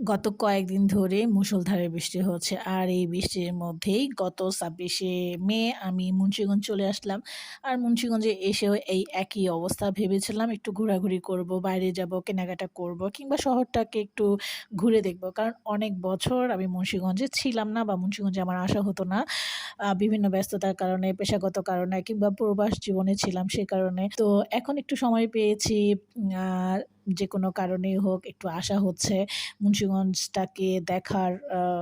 গত কয়েকদিন ধরে মুষলধারে বৃষ্টি হচ্ছে। আর এই বৃষ্টির মধ্যেই গত ছাব্বিশে মে আমি মুন্সিগঞ্জ চলে আসলাম। আর মুন্সিগঞ্জে এসেও এই একই অবস্থা ভেবেছিলাম। একটু ঘোরাঘুরি করব, বাইরে যাব, কেনাকাটা করব কিংবা শহরটাকে একটু ঘুরে দেখব। কারণ অনেক বছর আমি মুন্সিগঞ্জে ছিলাম না বা মুন্সিগঞ্জে আমার আসা হতো না বিভিন্ন ব্যস্ততার কারণে, পেশাগত কারণে কিংবা প্রবাস জীবনে ছিলাম সে কারণে। তো এখন একটু সময় পেয়েছি যে কোনো কারণেই হোক, একটু আশা হচ্ছে মুন্সিগঞ্জটাকে দেখার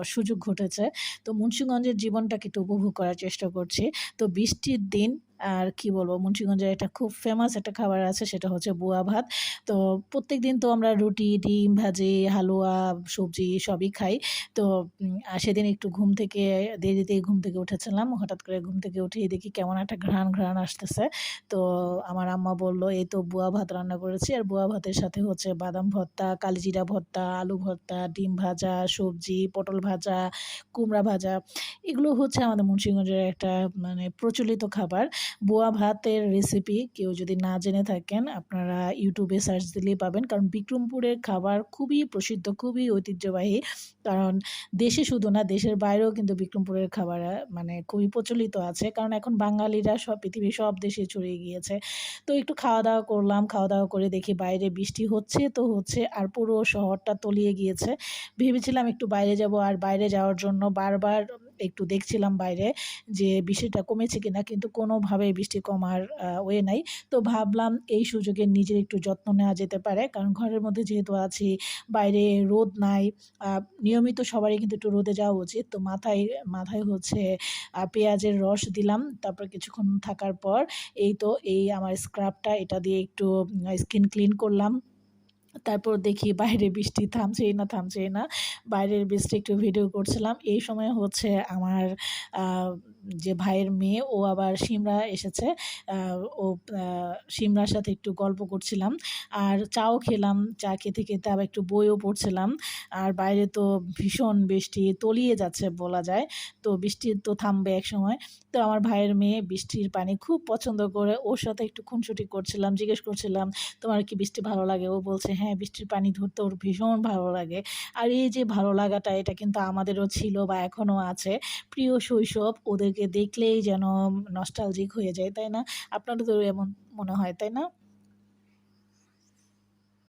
সুযোগ ঘটেছে। তো মুন্সিগঞ্জের জীবনটাকে একটু উপভোগ করার চেষ্টা করছি। তো বৃষ্টির দিন আর কি বলব মুন্সিগঞ্জের একটা খুব ফেমাস একটা খাবার আছে, সেটা হচ্ছে বুয়া ভাত। তো প্রত্যেক দিন তো আমরা রুটি, ডিম, ভাজি, হালুয়া, সবজি সবই খাই। তো সেদিন একটু ঘুম থেকে দেরিতে ঘুম থেকে উঠেছিলাম, হঠাৎ করে ঘুম থেকে উঠে দেখি কেমন একটা ঘ্রাণ ঘ্রাণ আসতেছে। তো আমার আম্মা বলল, এই তো বুয়া ভাত রান্না করেছি, আর বুয়া ভাতের সাথে হচ্ছে বাদাম ভর্তা, কালিজিরা ভর্তা, আলু ভর্তা, ডিম ভাজা, সবজি, পটল ভাজা, কুমড়া ভাজা। এগুলো হচ্ছে আমাদের মুন্সিগঞ্জের একটা মানে প্রচলিত খাবার। বোয়া ভাতের রেসিপি কেউ যদি না জেনে থাকেন, আপনারা ইউটিউবে সার্চ দিলেই পাবেন। কারণ বিক্রমপুরের খাবার খুবই প্রসিদ্ধ, খুবই ঐতিহ্যবাহী। কারণ দেশে শুধু না, দেশের বাইরেও কিন্তু বিক্রমপুরের খাবার মানে খুবই প্রচলিত আছে। কারণ এখন বাঙালিরা সব, পৃথিবীর সব দেশে ছড়িয়ে গিয়েছে। তো একটু খাওয়া দাওয়া করলাম, খাওয়া দাওয়া করে দেখি বাইরে বৃষ্টি হচ্ছে তো হচ্ছে, আর পুরো শহরটা তলিয়ে গিয়েছে। ভেবেছিলাম একটু বাইরে যাব, আর বাইরে যাওয়ার জন্য বারবার একটু দেখছিলাম বাইরে যে বৃষ্টিটা কমেছে কিনা, কিন্তু কোনোভাবে বৃষ্টি কমার ওয়ে নাই। তো ভাবলাম এই সুযোগে নিজের একটু যত্ন নেওয়া যেতে পারে, কারণ ঘরের মধ্যে যেহেতু আছি, বাইরে রোদ নাই নিয়মিত সবারই কিন্তু একটু রোদে যাওয়া উচিত। তো মাথায় মাথায় হচ্ছে পেঁয়াজের রস দিলাম, তারপর কিছুক্ষণ থাকার পর এই তো, এই আমার স্ক্রাবটা এটা দিয়ে একটু স্কিন ক্লিন করলাম। তারপর দেখি বাইরে বৃষ্টি থামছেই না থামছেই না। বাইরের বৃষ্টি একটু ভিডিও করছিলাম। এই সময় হচ্ছে আমার যে ভাইয়ের মেয়ে, ও আবার সিমরা এসেছে। ও সিমরার সাথে একটু গল্প করছিলাম। আর চাও খেলাম, চা খেতে খেতে আবার একটু বইও পড়ছিলাম। আর বাইরে তো ভীষণ বৃষ্টি, তলিয়ে যাচ্ছে বলা যায়। তো বৃষ্টি তো থামবে এক সময়। তো আমার ভাইয়ের মেয়ে বৃষ্টির পানি খুব পছন্দ করে। ওর সাথে একটু খুনসুটি করছিলাম, জিজ্ঞেস করছিলাম, তোমার কি বৃষ্টি ভালো লাগে? ও বলছে হ্যাঁ বৃষ্টির পানি ধরতে ওর ভীষণ ভালো লাগে। আর এই যে ভালো লাগাটা, এটা কিন্তু আমাদেরও ছিল বা এখনও আছে। প্রিয় শৈশব ওদেরকে দেখলেই যেন নস্টালজিক হয়ে যায়, তাই না? আপনারও তো এমন মনে হয়, তাই না?